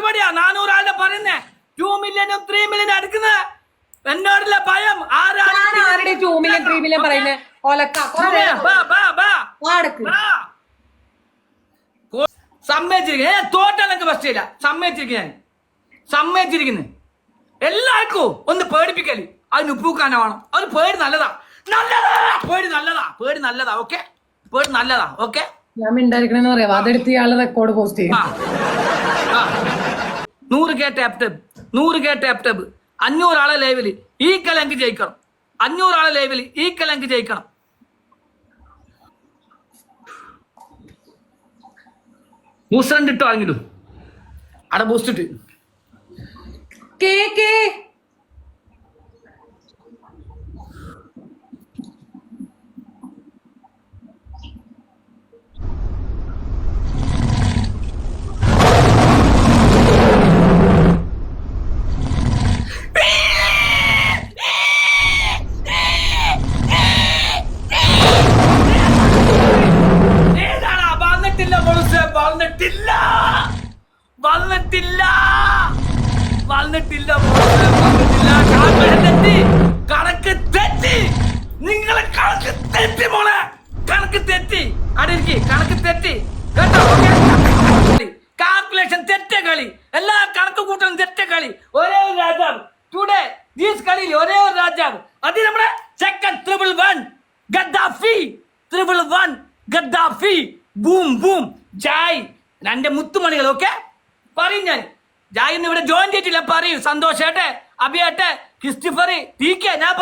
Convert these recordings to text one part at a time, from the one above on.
മറുപടിയാ നാനൂറാളുടെ പറയുന്നേ. To മില്യനും three മില്യനും അടുക്കുന്നത് എന്നോടുള്ള ഭയം ആരാണ് ടൂ മില്യൻ ത്രീ മില്യൻ പറയുന്നത് സമ്മതിച്ചിരിക്കുന്നു. ഏ തോറ്റാലൊക്കെ പ്രശ്നമില്ല സമ്മതിച്ചിരിക്കുന്നു ഞാൻ. സമ്മതിച്ചിരിക്കുന്നു. എല്ലാവർക്കും ഒന്ന് പേടിപ്പിക്കൽ. അതിന് ഉപ്പൂക്കാന വേണം. അത് പേടി നല്ലതാ. നല്ലതാ പേടി നല്ലതാ പേടി നല്ലതാ ഓക്കെ? പേടി നല്ലതാ ഓക്കെ? ഞാൻ മിണ്ടായിരിക്കണെന്ന് പറയാം. അതെടുത്ത് ഇയാളെ റെക്കോർഡ് പോസ്റ്റ് ചെയ്യും. നൂറ് കെ ടബ് നൂറ് കെ ടാപ്പ് അഞ്ഞൂറാളെ ലേവൽ ഈ കലങ്ക് ജയിക്കണം. അഞ്ഞൂറാളെ ലൈവിൽ ഈ കലങ്ക് ജയിക്കണം. ബൂസ്റ്റർ ഇട്ടോ ആണെങ്കിലും അവിടെ ബൂസ്റ്റ് ഇട്ട്. കേ കേ ഏതാടാ വന്നിട്ടില്ല മോളുസേ വന്നിട്ടില്ല വന്നിട്ടില്ല വന്നിട്ടില്ല മോളുസേ വന്നിട്ടില്ല കണക്ക് തെറ്റി കണക്ക് തെറ്റി നിങ്ങളെ കണക്ക് തെറ്റി മോളെ കണക്ക് തെറ്റി അടിയിരിക്കി കണക്ക് തെറ്റി കേട്ടോ കാൽക്കുലേഷൻ തെറ്റ കളി എല്ലാ കണക്ക് കൂട്ടലും തെറ്റ കളി ഒരേ ഒരു രാജാവ് ടുഡേ ദീസ് കളിയിൽ ഒരേ ഒരു രാജാവ് അത് നമ്മുടെ second triple one Gaddafi triple one Gaddafi boom boom ജായ് എന്റെ മുത്തുമണികൾ ഓക്കെ പറയും ഞാൻ ജായ് ഇന്ന് ഇവിടെ ജോയിൻ ചെയ്തിട്ടില്ല പറയൂ സന്തോഷേട്ടെ അഭിയേട്ടെ ക്രിസ്റ്റിഫറി ടി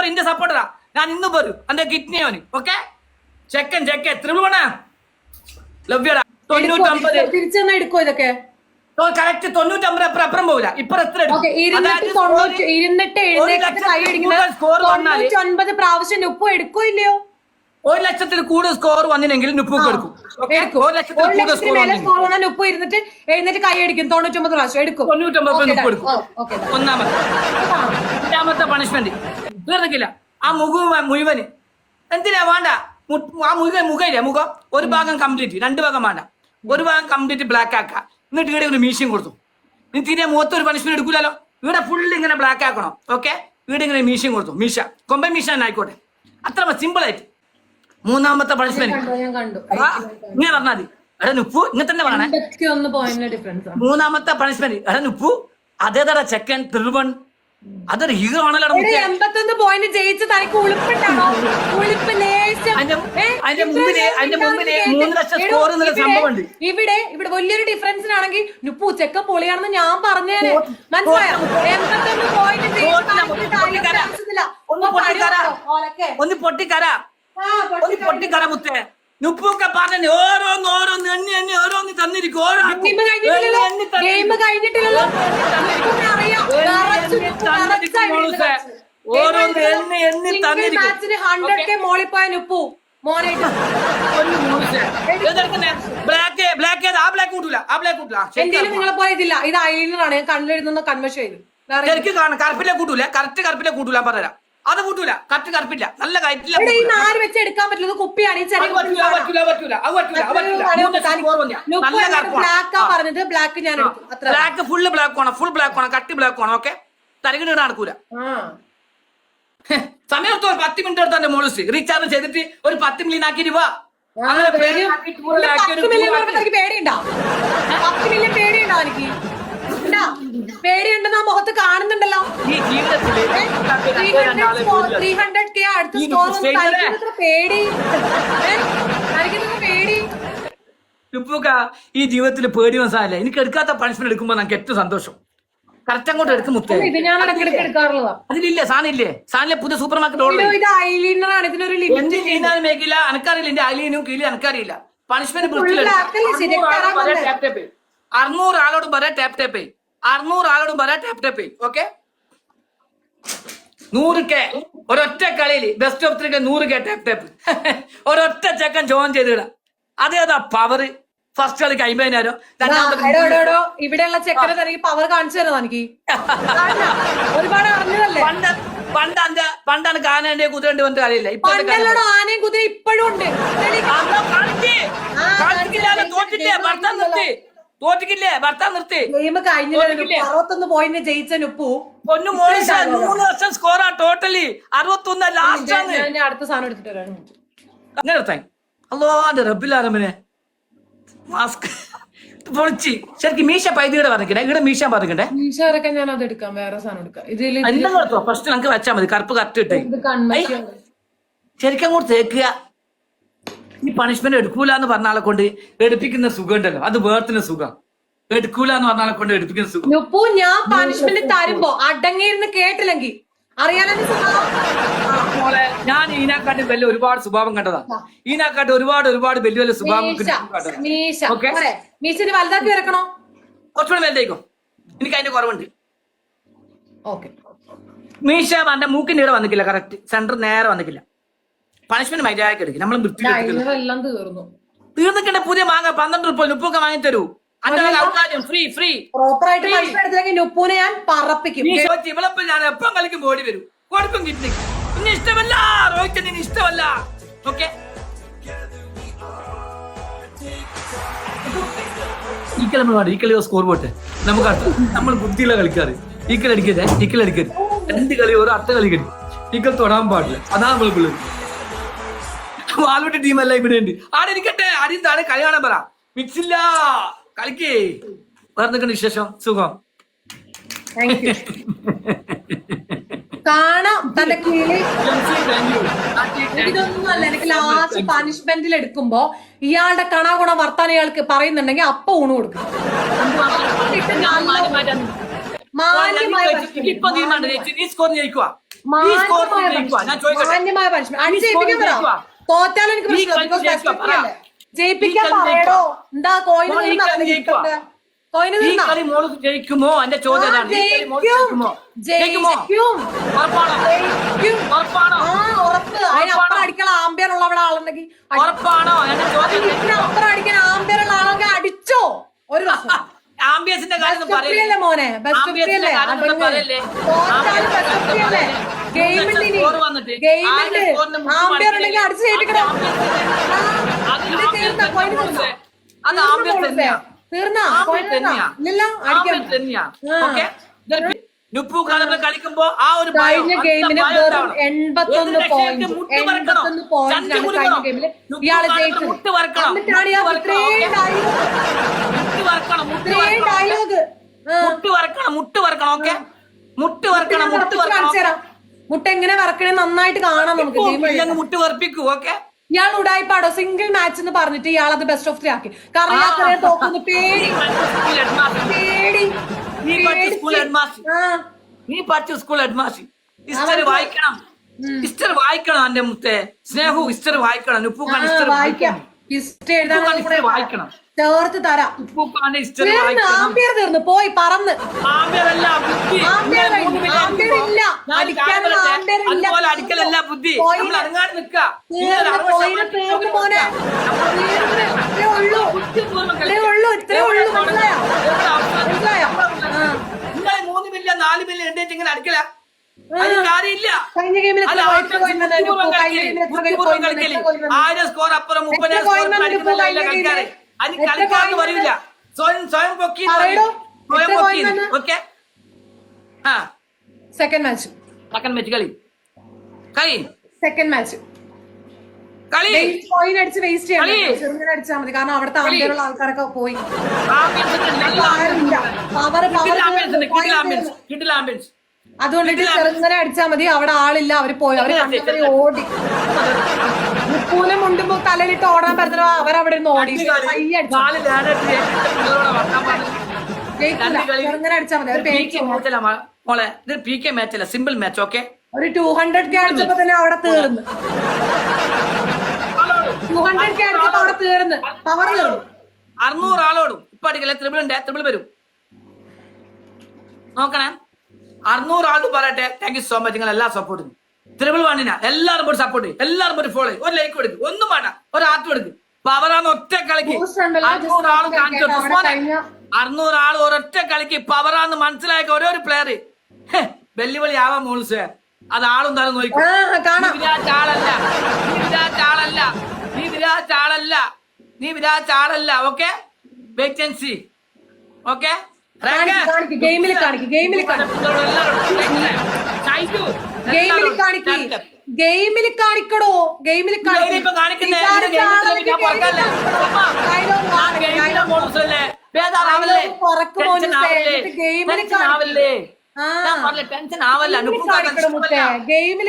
എന്റെ സപ്പോർട്ടറാ ഞാൻ ഇന്ന് പറയൂ എന്റെ കിഡ്നി അവന്. ഓക്കെ ചെക്കൻ ചെക്കൻ. വണ്ണാ ലവ്യടാ തൊണ്ണൂറ്റൊമ്പത്. തിരിച്ചെന്നാ എടുക്കോ ഇതൊക്കെ? കറക്റ്റ് തൊണ്ണൂറ്റമ്പത് അപ്പുറം അപ്പുറം പോവില്ല. ഇപ്പൊ എത്ര ഇരുന്നിട്ട് പ്രാവശ്യം ഉപ്പ് എടുക്കോ ഇല്ലയോ? ഒരു ലക്ഷത്തിൽ കൂടുതൽ സ്കോർ വന്നില്ലെങ്കിൽ നുപ്പൂക്ക് എടുക്കും. ഒരു ലക്ഷത്തിൽ ഉപ്പ് ഇരുന്നിട്ട് എഴുന്നേറ്റ് കൈ അടിക്കും. തൊണ്ണൂറ്റൊമ്പത് പ്രാവശ്യം എടുക്കും. തൊണ്ണൂറ്റൊമ്പത് Okay, എടുക്കും. ഓ, ഒന്നാമത്തെ. രണ്ടാമത്തെ പണിഷ്മെന്റ് തീർന്നിക്കില്ല ആ മുഖം മുഴുവൻ. എന്തിനാ വേണ്ട? ആ മുഖം മുഖയില്ലേ മുഖം ഒരു ഭാഗം കംപ്ലീറ്റ് രണ്ട് ഭാഗം വേണ്ട. ഒരു ഭാഗം കംപ്ലീറ്റ് ബ്ലാക്ക് ആക്കുക. എന്നിട്ട് ഇവിടെ ഒരു മീശയും കൊടുത്തു. നീ തീരെ മുഖത്ത് ഒരു പണിഷ്മെന്റ് എടുക്കൂലല്ലോ? ഇവിടെ ഫുൾ ഇങ്ങനെ ബ്ലാക്ക് ആക്കണം. ഓക്കെ ഇവിടെ ഇങ്ങനെ മീശയും കൊടുത്തു. മീശ. കൊമ്പൻ മീശ തന്നെ ആയിക്കോട്ടെ. അത്ര സിമ്പിൾ ആയിട്ട്. മൂന്നാമത്തെ പണിഷ്മെന്റ് ഇങ്ങനെ പറഞ്ഞാൽ മതി. എടാ നുപ്പു ഇങ്ങനെ തന്നെ പറയണേ. മൂന്നാമത്തെ പണിഷ്മെന്റ് എടാ നുപ്പു അതേതട ചെക്കൻ തിരുവൺ അതൊരു ഹീറോ ആണല്ലോ എൺപത്തൊന്ന് പോയിന്റ് ജയിച്ച് തനിക്ക് ഉളുപ്പുണ്ടാണോ? ഉളുപ്പ് ലേശം. അതിന്റെ- ഏ, അതിന്റെ difference മുമ്പില്- അതിന്റെ മുമ്പിൽ മൂന്ന് ലക്ഷം സ്കോർ എന്നുള്ള ഇവിടെ- സംഭവമുണ്ട്. ഇവിടെ ഇവിടെ വലിയൊരു ഡിഫറൻസിനാണെങ്കിൽ നുപ്പു ചെക്ക പൊളിയാണെന്ന് ഞാൻ പറഞ്ഞേനെ. മനസ്സിലായോ? എൺപത്തൊന്ന് പോയിന്റ്. ഒന്ന് പൊട്ടിക്കര. ഒന്ന് പൊട്ടിക്കര ഒന്ന് പൊട്ടിക്കര മുത്തേ. നുപ്പൊക്കെ പറഞ്ഞു ഓരോന്ന് ഓരോന്ന് എണ്ണി എണ്ണി ഓരോന്ന് തന്നിരിക്കും. ഓരോ. ഓരോന്ന് എണ്ണി എണ്ണി തന്നിരിക്കും. മോളിപ്പോയ ബ്ലാക്ക് ആ ബ്ലാക്ക് ആ ബ്ലാക്ക് എന്തെങ്കിലും നിങ്ങളെ പോലെ ഇതില്ല ഇത് ഐലൈനർ ആണ് ഞാൻ കണ്ണിലെഴുതുന്ന കൺവെർഷൻ ചെയ്തു. കറുപ്പിലെ കൂട്ടൂല. കറക്റ്റ് കറുപ്പിലെ കൂട്ടൂല. പറഞ്ഞുതരാം. അത് കൂട്ടൂല. കറക്റ്റ് കറുപ്പില്ല. നല്ല വെച്ച് എടുക്കാൻ പറ്റില്ല. കുപ്പിയാണ് ബ്ലാക്കാ പറഞ്ഞത് ബ്ലാക്ക് ഞാൻ ബ്ലാക്ക് ഫുള്ള് ബ്ലാക്ക് ആണ് ഫുൾ ബ്ലാക്ക് ആണ് കട്ടി ബ്ലാക്ക് ആണ് ഓക്കെ തരകിട്ട് നടക്കൂല. സമയം എടുത്തോ ഒരു പത്ത് മിനിറ്റ് എടുത്തോ എന്റെ മോളിസ് റീചാർജ് ചെയ്തിട്ട് ഒരു പത്ത് മില്യൺ ആക്കിയിട്ട് വാ. അങ്ങനെ പേര് ആക്കിയിട്ട് പൂരം ഇല്ല, ആക്കി പത്ത് ഒരു മില്യൺ പൂരം പറയുമ്പോ എനിക്ക് പേടിയുണ്ടോ പത്ത് മില്യൺ പേടിയുണ്ടോ എനിക്ക് ഉണ്ടാ? പേടിയുണ്ടെന്ന് ആ മുഖത്ത് കാണുന്നുണ്ടല്ലോ ഈ ജീവിതത്തിൽ ത്രീ ഹൺഡ്രഡ് കെ അടുത്ത സ്കോർ പേടി. തനിക്കിത്ര പേടി. ഇപ്പൊക്ക ഈ ജീവിതത്തിൽ പേടി മനസ്സിലായില്ല? എനിക്ക് എടുക്കാത്ത പണിഷ്മെന്റ് എടുക്കുമ്പോ നമുക്ക് ഏറ്റവും സന്തോഷം. കറക്റ്റ് അങ്ങോട്ട് എടുക്കും മുത്തേ. അതിലില്ലേ? സാധനില്ലേ സാധനിലെ പുതിയ സൂപ്പർ മാർക്കറ്റ് ചെയ്താലും മേക്കില്ല. എനക്കറിയില്ല എന്റെ ഐലീനും കീഴിൽ എനക്കറിയില്ല പണിഷ്മെന്റ് അറുന്നൂറ് ആളോട് പറയാ ടാപ്പ് ടാപ്പ് അറുന്നൂറ് ആളോടും പറയാ ടാപ്പ് ടാപ്പ് ഓക്കെ നൂറ് കെ ഒരൊറ്റ കളിയിൽ ബെസ്റ്റ് ഓഫ് ത്രീ നൂറ് കെ ടാപ്പ് ടാപ്പ് ഒരൊറ്റ ചെക്കൻ ജോയിൻ ചെയ്തിടാം. അതേതാ പവർ ഫസ്റ്റ് കളിക്ക് അമ്പതിനായിരം ഇവിടെയുള്ള ചെക്കനെ തനിക്ക് പവർ കാണിച്ചു തരുമോ എനിക്ക്. ഒരുപാട് അറിഞ്ഞതല്ലേ? പണ്ട് പണ്ട് അന്റെ പണ്ടാണ് കാനേന്റെ കുതിരണ്ട് വന്നിട്ട് അറിയില്ല ഇപ്പൊ ആനയും കുതിര ഇപ്പോഴും ഉണ്ട്. തോറ്റില്ലേ ജയിച്ചു നിർത്തി. തോറ്റിക്കില്ലേ? ഭർത്താവ് നിർത്തി. ഗെയിം കഴിഞ്ഞില്ല? തോറ്റിക്കില്ലേ? അറുപത്തൊന്ന് പോയിന്റ് പൊന്നു മൂന്ന് വർഷം സ്കോറാ ടോട്ടലി അറുപത്തൊന്ന് ലാസ്റ്റ് ആണ്. അടുത്ത സാധനം എടുത്തിട്ട് അല്ലോ മാസ്ക് പൊളിച്ച്. ശരിക്കും മീശ പൈതിയുടെ പറഞ്ഞിക്കണേ ഇവിടെ മീശ പറഞ്ഞിക്കണ്ടേ മീഷോരൊക്കെ ഞാൻ അത് എടുക്കാം? വേറെ സാധനം എടുക്കാം. ഇതിൽ ഫസ്റ്റ് നമുക്ക് വെച്ചാൽ മതി. കറുപ്പ് കറക്റ്റ് ഇട്ടേ. ശരിക്കും അങ്ങോട്ട് തേക്കുക. ഈ പണിഷ്മെന്റ് എടുക്കൂല എന്ന് പറഞ്ഞ ആളെ കൊണ്ട് എടുപ്പിക്കുന്ന സുഖം ഉണ്ടല്ലോ അത് വേർത്തിന് സുഖം. എടുക്കൂല എന്ന് പറഞ്ഞ ആളെ കൊണ്ട് എടുപ്പിക്കുന്ന സുഖം. നുപ്പു ഞാൻ പണിഷ്മെന്റ് തരുമ്പോ അടങ്ങിയിരുന്ന് കേട്ടില്ലെങ്കിൽ മോളെ ഞാൻ ഈനാക്കാട്ട് വലിയ ഒരുപാട് സ്വഭാവം കണ്ടതാ. ഈനാക്കാട്ട് ഒരുപാട് ഒരുപാട് വലിയ വലിയ സ്വഭാവം? മീശന് വലുതാക്കി കുറച്ചുകൂടെ വലുതായിക്കോ. എനിക്ക് അതിന്റെ കുറവുണ്ട്. ഓക്കെ. മീശ എന്റെ മൂക്കിന്റെ ഇവിടെ വന്നിക്കില്ല കറക്റ്റ് സെന്റർ നേരെ വന്നിക്കില്ല പണിഷ്മെന്റ് മര്യാദയ്ക്ക് എടുക്കും. നമ്മൾ എല്ലാം തീർന്നു. തീർന്നിക്കണ്ട പുതിയ മാങ്ങ. പന്ത്രണ്ട് രൂപ ഉപ്പൊക്കെ വാങ്ങി ഫ്രീ ഫ്രീ പ്രോപ്പർ ആയിട്ട് നുപ്പുനെ ഞാൻ പറപ്പിക്കും. ഇവളപ്പം ഞാൻ എപ്പം കളിക്കും ഓടി വരും? കൊടുക്കും കിട്ടി ഇഷ്ടമല്ല. രോഹിത് നിന് ഇഷ്ടമല്ല. ഓക്കെ ഈ കളി നമ്മൾ ഈ കളി സ്കോർ പോട്ടെ. നമുക്ക് നമ്മൾ ബുദ്ധിയുള്ള കളിക്കാറ് ഈ കളി അടിക്കരുത്. ഈ കളി അടിക്കരുത്. രണ്ട് കളി ഒരു അർത്ഥ കളി കളി ഈ കളി തൊടാൻ പാടില്ല. അതാണ് നമ്മൾ പിള്ളേർ വാൽവെട്ടി ടീമല്ല ഇവിടെ ഉണ്ട്. ആടെ ഇരിക്കട്ടെ. ആരും താഴെ കളി കാണാൻ പറ. മിക്സില്ല. കളിക്കേ. വേറെ നിൽക്കുന്ന വിശേഷം? സുഖം? കാണാം. തന്റെ കിളി ഇതൊന്നുമല്ല. എനിക്ക് ലാസ്റ്റ് പനിഷ്മെന്റിൽ എടുക്കുമ്പോ ഇയാളുടെ കണാകുണ വർത്താനം ഇയാൾക്ക് പറയുന്നുണ്ടെങ്കിൽ അപ്പൊ ഊണ് കൊടുക്കും. മാന്യമായ പനിഷ്മെന്റ് മാന്യമായ ജയിപ്പിക്കാൻ പറ. തോറ്റാലും എനിക്ക് പ്രശ്നമില്ല. ജയിപ്പിക്കാൻ എന്താ കോയിന്. കോയിന് ജയിക്കുമോ? എന്റെ ചോദ്യം അടിക്കാൻ ആംബിയർ ഉള്ള അവിടെ ആളുണ്ടെങ്കിൽ അടിക്കാൻ ആംബിയർ ഉള്ള അടിച്ചോ. ഒരു വർഷം ആംബിയൻസിന്റെ കാര്യം പറയല്ലേ? മോനെ? പറയല്ലേ? അത് ആംബിയൻസ് പോയിന്റ്? തന്നെയാ. പോയിന്റ് കളിക്കുമ്പോ ആ ഒരു കഴിഞ്ഞ ഗെയിമിന് വെറും എൺപത്തൊന്ന് പോയിന്റ്. എൺപത്തൊന്ന് പോയിന്റിനാണ് ചന്തി കഴിഞ്ഞ കുലുക്കണം. ഇയാൾ ജയിച്ചത്. എന്നിട്ടാണ് ഇയാൾ ഇത്രയും വരക്കണം, മുട്ട് മുട്ട് ഡയലോഗ് മുട്ട് മുട്ട് ഓക്കെ? മുട്ട് എങ്ങനെ വറക്കണേ നന്നായിട്ട് കാണാം നമുക്ക് മുട്ട് വരപ്പിക്കൂ ഓക്കെ? ഇയാൾ ഉടായിപ്പാടോ? സിംഗിൾ മാച്ച് എന്ന് പറഞ്ഞിട്ട് ഇയാൾ അത് ബെസ്റ്റ് ഓഫ് ത്രീ ആക്കി. കാരണം ഇയാൾക്ക് അറിയാൻ തോക്കുന്നു പേടി. പേടി. നീ പഠിച്ച സ്കൂൾ വായിക്കണം. വായിക്കണം എന്റെ മുത്തേ. സ്നേഹു ഹിസ്റ്റർ വായിക്കണം. ഉപ്പുക്കാൻ വായിക്കാം. വായിക്കണം. വായിക്കണം. ചേർത്ത് തരാം. തീർന്ന് ആംബിയർ തീർന്നു. പോയി പറന്ന്. ഇല്ല. അടിക്കാനുള്ള ആംബിയർ ഇല്ല. ബുദ്ധി. തീർന്ന് പോയിന് തീർന്ന് ഇത്രേ ഉള്ളൂ. ഇത്രേ ഉള്ളൂ. ഇത്രേ ഉള്ളൂ. മനസ്സിലായോ? മനസ്സിലായോ? ആ. നിങ്ങളെ മൂന്ന് മില്യൺ നാല് മില്യൺ ഇങ്ങനെ അടിക്കല? ആയിരം സ്കോർ അപ്പുറം മുപ്പതിനായിരം സ്കോർ point അതിന് കളിക്കാർക്ക് പറയില്ല സ്വയം സ്വയം പൊക്കി സ്വയം പൊക്കി ഓക്കെ. ആ. സെക്കൻഡ് മാച്ച് സെക്കൻഡ് മാച്ച് കളി. കളി. സെക്കൻഡ് മാച്ച് കളി. പോയിന്റ് അടിച്ച് വേസ്റ്റ് ചെയ്യാം ചെറുങ്ങനെ അടിച്ചാൽ മതി. കാരണം അവിടുത്തെ ആളുകളുള്ള ആൾക്കാരൊക്കെ പോയി. അതുകൊണ്ടിട്ട് ചെറുങ്ങനെ അടിച്ചാൽ മതി. അവിടെ ആളില്ല. അവർ പോയി. അവർ ഓടി. മുപ്പൂലെ മുണ്ടുമ്പോ തലയിലിട്ട് ഓടാൻ പറഞ്ഞോ അവരവിടെ നിന്ന് ഓടി. അടിച്ചാൽ മതി. മ- മോളെ ഇത് പി കെ മാച്ച് അല്ല സിമ്പിൾ മാച്ച് ഓക്കെ ഒരു ടൂ ഹൺഡ്രഡ് കെ അടിച്ചപ്പോ തന്നെ അവിടെ തീർന്നു. ടൂ ഹൺഡ്രഡ് കെ അടിച്ചപ്പോ അവിടെ തീർന്ന്. പവർ തീർന്നു. അറുന്നൂറ് ആളോടും. ഇപ്പൊ അടിക്കല്ലേ? ത്രിബിൾ ഉണ്ട്. ത്രിബിൾ വരും. നോക്കണേ. അറുന്നൂറ് ആളും പറയട്ടെ. താങ്ക് യു സോ മച്ച് നിങ്ങൾ എല്ലാ സപ്പോർട്ടും ത്രിബിൾ വണ്ണിനാ എല്ലാവരും ഒരു സപ്പോർട്ട് എല്ലാവരും ഒരു ഫോളോ ഒരു ലൈക്ക് കൊടുക്കും ഒന്നും വേണ്ട. ഒരു ആർട്ട് കൊടുക്കും പവറാന്ന് ഒറ്റ കളിക്ക്. അറുന്നൂറാൾ ഉണ്ടല്ലോ, just അറുന്നൂറ് ആളും നോക്കി. കാണിച്ചു കഴിഞ്ഞ- ഒരൊറ്റ കളിക്ക്. പവറാന്ന് മനസ്സിലാക്കിയ ഒരേ ഒരു പ്ലെയർ വെല്ലുവിളി ആവാൻ മോൾസ് അത് ആളും തന്നെ നോക്കും ആ നീ വിരാച്ച ആളല്ല. നീ വിരാച്ച ആളല്ല. നീ ആളല്ല. വിരാറ്റ് ആളല്ല. Okay wait and see okay ഗെയിമിൽ കാണിക്ക്. ഗെയിമിൽ കാണിക്ക്. ഗെയിമിൽ കാണിക്ക്. ഗെയിമിൽ കാണിക്കടോ. ഗെയിമിൽ ഗെയിമിൽ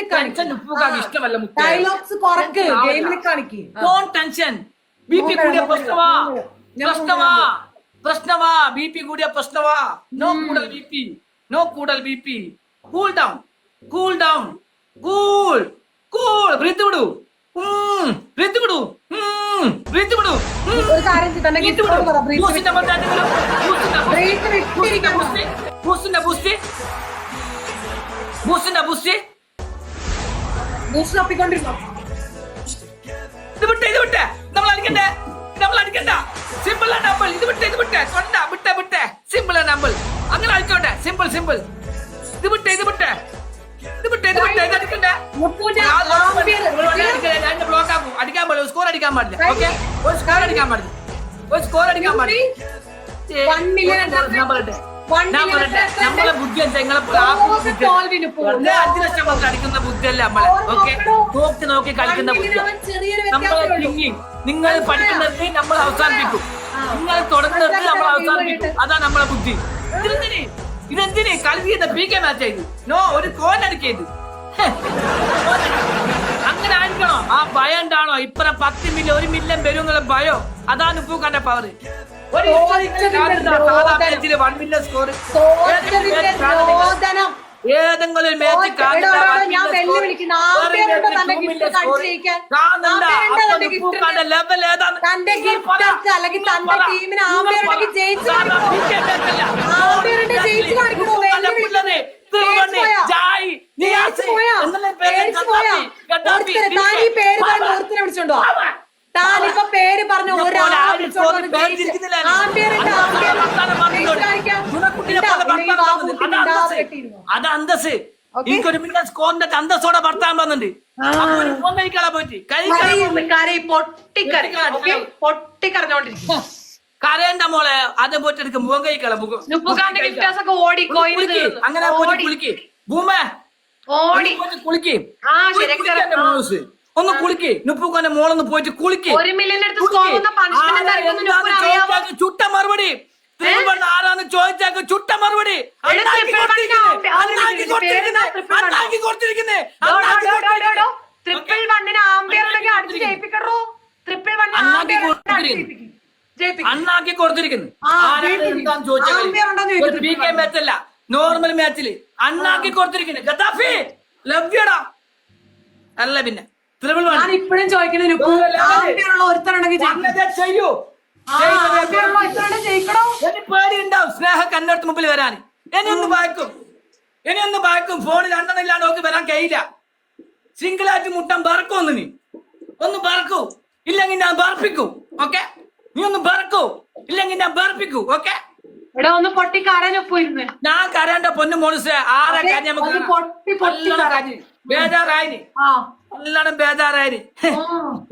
ഡയലോഗ്സ് കുറക്ക്. ഗെയിമിൽ കാണിക്ക്. ടെൻഷൻ. ബി പി കൂടിയ പ്രശ്നമാ. നോക്കാം. ഞാൻ പ്രശ്നമാ. പ്രശ്നമാ. ബി പി കൂടിയ പ്രശ്നമാ. നോ കൂടൽ ബി പി. നോ കൂടൽ B P. Cool down cool down cool cool breath വിടൂ. ബ്രീത്ത് വിടൂ. ബ്രീത്ത് വിടൂ. ഒരു കാര്യം ബൂസ്റ്റിന്റെ ബൂസ്റ്റ് ബൂസ്റ്റിന്റെ. ബൂസ്റ്റി ബൂസ്റ്റി തപ്പിക്കൊണ്ടിരുന്നോ ഇത് വിട്ടേ ഇത് വിട്ടേ. നമ്മൾ അടിക്കണ്ടേ? നമ്മൾ അടിക്കണ്ട. സിമ്പിൾ ആണ് നമ്പൾ ഇത് വിട്ടേ ഇത് വിട്ടേ. കൊണ്ട വിട്ടേ വിട്ടേ. സിമ്പിൾ ആണ് നമ്പൾ അങ്ങനെ അടിച്ചോട്ടെ. സിമ്പിൾ സിമ്പിൾ ഇത് വിട്ടേ ഇത് വിട്ടേ. ബ്ലോക്ക് ആക്കും അടിക്കാൻ പാടില്ല സ്കോർ അടിക്കാൻ പാടില്ല ഓക്കെ ഒരു സ്കോർ അടിക്കാൻ പാടില്ല ഒരു സ്കോർ അടിക്കാൻ പാടില്ല? ഞാൻ പറയട്ടെ? നമ്മളെ ബുദ്ധി. വെറുതെ അഞ്ച് ലക്ഷം കൊടുത്ത് അടിക്കുന്ന ബുദ്ധിയല്ല നമ്മളെ ഓക്കെ? നോക്കി നോക്കി കളിക്കുന്ന ബുദ്ധി നമ്മളെ വ്യത്യാസമേ നിങ്ങൾ പഠിക്കുന്നത് നമ്മൾ അവസാനിപ്പിക്കും നിങ്ങൾ തുടങ്ങുന്നത് നമ്മൾ അവസാനിപ്പിക്കും അതാ നമ്മളെ ബുദ്ധി ഇതെന്തിന്? കൽവി എന്ന പി കെ മാച്ച് ചെയ്തു. നോ ഒരു കോൻ അടിക്കരുത് അങ്ങനെ ആയിരിക്കണോ ആ ഭയം ഉണ്ടാണോ ഇപ്പറ പത്ത് മില്യൺ ഒരു മില്യൺ വരും എന്നുള്ള ഭയോ? അതാണ് പൂക്കാന്റെ പവർ ഒരു. വൺ മില്യൺ സ്കോർ ഏതെങ്കിലും മാച്ച്? ലെവൽ ഏതാണ് തന്റെ ഗിഫ്റ്റ് അല്ലെങ്കിൽ തന്റെ ടീമിന് ആംബിയറുണ്ടെങ്കിൽ ജയിച്ചു ജയിച്ചു വിളിച്ചോണ്ടോ? താനിപ്പൊ പേര് പറഞ്ഞ ഒരാളെ വിളിച്ചോണ്ട് ആംബിയറിന്റെ കാണിക്കാം. അത് അന്തസ്. എനിക്കൊരു മിനിറ്റ് സ്കോറിന്റെ അന്തസ്സോടെ ഭർത്താൻ വന്നിട്ടുണ്ട്. ഫോൺ കഴിക്കാളാ പോയിട്ട്. Okay? കരയണ്ട മോളെ. അത് പോയിട്ട് എടുക്കും. മുഖം കഴിക്കാളെ മുഖം. അങ്ങനെ പോയിട്ട് കുളിക്ക്. ഭൂമ. ഓടി. കുളിക്ക്. ഒന്ന് കുളിക്ക്. നുപ്പുക്കാന്റെ മോളൊന്ന് പോയിട്ട് കുളിക്ക്. ഒരു ചുട്ട മറുപടി. ത്രിപുവൺ ആരാന്ന് ചുട്ട മറുപടി. ട്രിപ്പിൾ വണ്ണിന് അടിച്ച് ട്രിപ്പിൾ വണ്ണിന് അണ്ണാക്കി കൊടുത്തിരിക്കുന്നു. പി കെ മാച്ച് അല്ല നോർമൽ മാച്ചിൽ അണ്ണാക്കി കൊടുത്തിരിക്കുന്നു. ഗദാഫി അല്ല പിന്നെ. ഇപ്പോഴും ചോദിക്കുന്നത് ഒരുത്തരുണ്ടെങ്കിൽ ചെയ്യൂ. ഇനി പേടിയുണ്ടാവും സ്നേഹ കന്നടത്ത് മുമ്പിൽ വരാൻ. ഇനി ഒന്ന് ബാക്കും ഇനി ഒന്ന് ബാക്കും ഫോണിൽ അണ്ണനില്ലാണ്ട് നോക്കി വരാൻ കഴിയില്ല. സിംഗിളായിട്ട് മുട്ടാൻ ഒന്ന് നീ. ഒന്ന് പറക്കൂ ഇല്ലെങ്കിൽ ഞാൻ പറപ്പിക്കൂ ഓക്കെ? നീ ഒന്ന് പറക്കൂ ഇല്ലെങ്കിൽ ഞാൻ പറപ്പിക്കൂ ഓക്കെ? ഇവിടെ ഒന്ന് പൊട്ടി കരഞ്ഞൊപ്പം ഇരുന്ന്. ഞാൻ കരണ്ട പൊന്നു മോളിസെ ആരെ കാര്യം നമുക്ക് പൊട്ടി പൊട്ടി ബേജാറായി കരഞ്ഞ്. ബേജാറായിന്. ആ. നല്ലോണം ബേജാറായി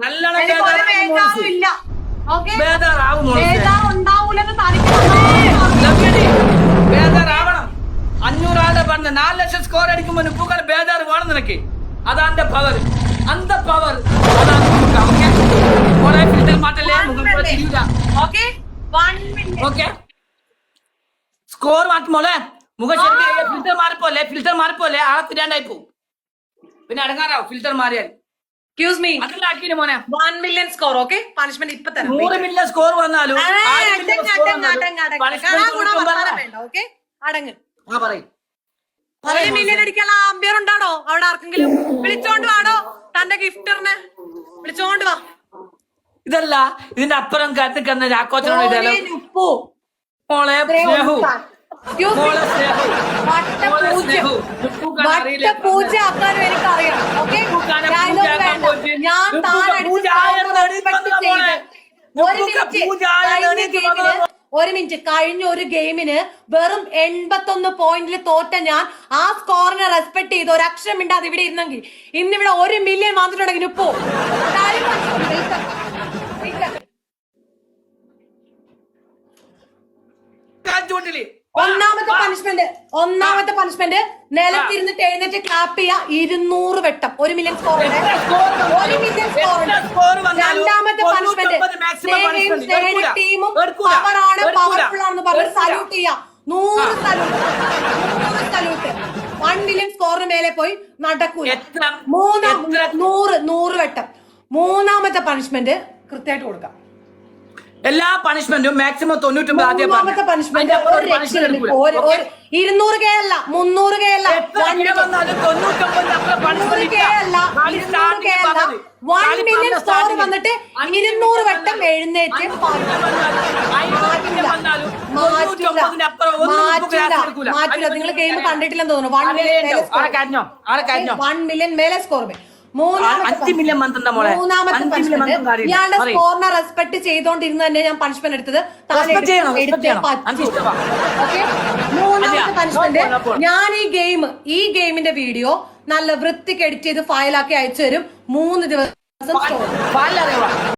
നല്ലോണം എനിക്കൊരു ബേജാറാവണം പറഞ്ഞ നാല് ലക്ഷം സ്കോർ അടിക്കുമ്പോ പൂക്കൾ ബേജാറ് വേണം നിനക്ക്. അതാ എന്റെ പവർ അന്ത പവർ ഫിൽറ്റർ മാറ്റല്ലേ? മുഖം തിരിയൂല okay? One minute okay? Score മുഖം ഫിൽറ്റർ മാറിപ്പോലെ ഫിൽറ്റർ മാറിപ്പോലെ ആ തിരിയാണ്ടായി പോവും. പിന്നെ അടങ്ങാറാവും. ഫിൽറ്റർ മാറിയാൽ. എക്സ്ക്യൂസ് മീ അതിലാക്കിന് മോനെ. One million score okay punishment ഇപ്പൊ തന്നെ നൂറ് മില്യൺ സ്കോർ വന്നാലും അടങ്ങ്, ഒരു മില്യൺ അടിക്കാനുള്ള ആംബിയർ ഉണ്ടാണോ? അവിടെ ആർക്കെങ്കിലും? വിളിച്ചോണ്ട് വാടോ. തന്റെ ഗിഫ്റ്ററിനെ വിളിച്ചോണ്ട് വാ. ഇതല്ല ഇതിന്റെ അപ്പുറം കത്ത് കന്ന രാക്കോച്ചനോട് നുപ്പു. മോളെ സ്നേഹു. മോളെ സ്നേഹു. അറിയില്ല. പൂജ ആക്കാൻ പോയിട്ട്. ഞാൻ താൻ. ഒരു മിനിറ്റ് കഴിഞ്ഞ. ഒരു ഗെയിമിന് വെറും എൺപത്തൊന്ന് പോയിന്റിൽ തോറ്റ ഞാൻ ആ സ്കോറിനെ റെസ്പെക്ട് ചെയ്ത് ഒരു അക്ഷരം മിണ്ടാതെ ഇവിടെ ഇരുന്നെങ്കിൽ ഇന്ന് ഇവിടെ ഒരു മില്യൺ വന്നിട്ടുണ്ടെങ്കിൽ ഇപ്പോ കാര്യം ഒന്നാമത്തെ പണിഷ്മെന്റ് ഒന്നാമത്തെ പണിഷ്മെന്റ് നിലത്തിരുന്നിട്ട് എഴുന്നേറ്റ് ക്ലാപ്പ് ചെയ്യാ ഇരുന്നൂറ് വെട്ടം. ഒരു മില്യൺ സ്കോർ ഒരു മില്യൺ സ്കോർ രണ്ടാമത്തെ പണിഷ്മെന്റ് 99 maximum punishment. എടുക്കൂല. ടീമും. പവറാണ്. പവർഫുൾ ആണെന്ന് പറഞ്ഞ് സല്യൂട്ട് ചെയ്യുക നൂറ് സല്യൂട്ട് നൂറ് സല്യൂട്ട് വൺ മില്യൺ സ്കോറിന് മേലെ പോയി നടക്കൂല. മൂന്നാം നൂറ് നൂറ് വെട്ടം. മൂന്നാമത്തെ പണിഷ്മെന്റ് കൃത്യമായിട്ട് കൊടുക്കാം. എല്ലാ പണിഷ്മെന്റും മാക്സിമം തൊണ്ണൂറ്റൊമ്പത് ആദ്യം മൂന്നാമത്തെ പണിഷ്മെന്റ് ഒരു രക്ഷയില്ല. ഒരു- ഒരു ഇരുന്നൂറ് കെ അല്ല മുന്നൂറ് കെ അല്ല മുന്നൂറ് കെ ഇരുന്നൂറ് കെ. വൺ മില്യൺ സ്കോർ വന്നിട്ട് ഇരുന്നൂറ് വട്ടം എഴുന്നേറ്റ്. മാറ്റില്ല. നിങ്ങൾ ഗെയിം കണ്ടിട്ടില്ലെന്ന് തോന്നുന്നു. വൺ മില്യൺ മേലെ? വൺ മില്യൺ മേലെ സ്കോർ അഞ്ച് മില്യൺ മന്തുണ്ട മോളെ. ഇയാളുടെ. സ്കോറിനെ റെസ്പെക്ട് ചെയ്തോണ്ടിരുന്ന് തന്നെ ഞാൻ പണിഷ്മെന്റ് എടുത്തത്? മൂന്നാമത്തെ പണിഷ്മെന്റ്. ഞാൻ ഈ ഗെയിം ഈ ഗെയിമിന്റെ വീഡിയോ നല്ല വൃത്തിക്ക് എഡിറ്റ് ചെയ്ത് ഫയലാക്കി അയച്ചു തരും. മൂന്ന് ദിവസം